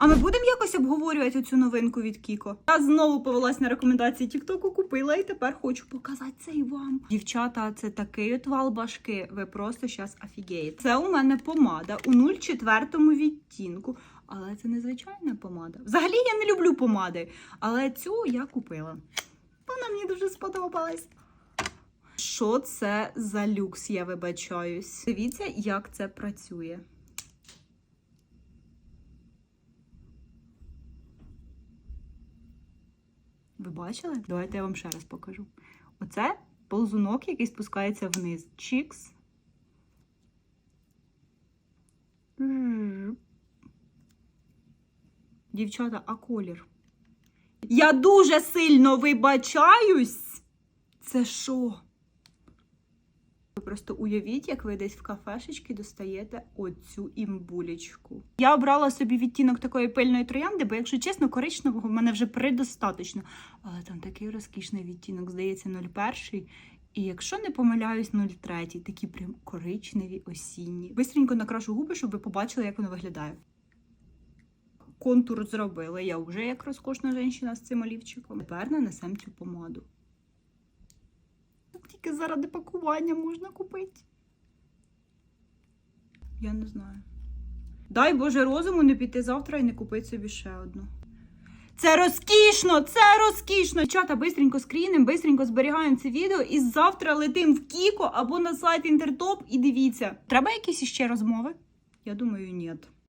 А ми будемо якось обговорювати цю новинку від Кіко. Я знову повелась на рекомендації Тіктоку, купила і тепер хочу показати це і вам. Дівчата, це такий от вал башки. Ви просто зараз офігієте. Це у мене помада у 0,4 відтінку. Але це не звичайна помада. Взагалі я не люблю помади, але цю я купила. Вона мені дуже сподобалась. Що це за люкс, я вибачаюсь. Дивіться, як це працює. Ви бачили? Давайте я вам ще раз покажу. Оце ползунок, який спускається вниз. Чікс. Дівчата, а колір? Я дуже сильно вибачаюсь. Це що? Просто уявіть, як ви десь в кафешечці достаєте оцю імбулечку. Я обрала собі відтінок такої пильної троянди, бо, якщо чесно, коричневого в мене вже предостаточно. Але там такий розкішний відтінок, здається, 01. І якщо не помиляюсь, 03, такі прям коричневі осінні. Бистренько накрашу губи, щоб ви побачили, як воно виглядає. Контур зробила я вже як розкошна жінка з цим олівчиком. Тепер нанесемо цю помаду. Тільки заради пакування можна купити. Я не знаю. Дай Боже розуму не піти завтра і не купити собі ще одну. Це розкішно! Це розкішно! Чата, бистренько скрінем, бистренько зберігаємо це відео і завтра летим в Кіко або на сайт Інтертоп і дивіться. Треба якісь іще розмови? Я думаю, ні.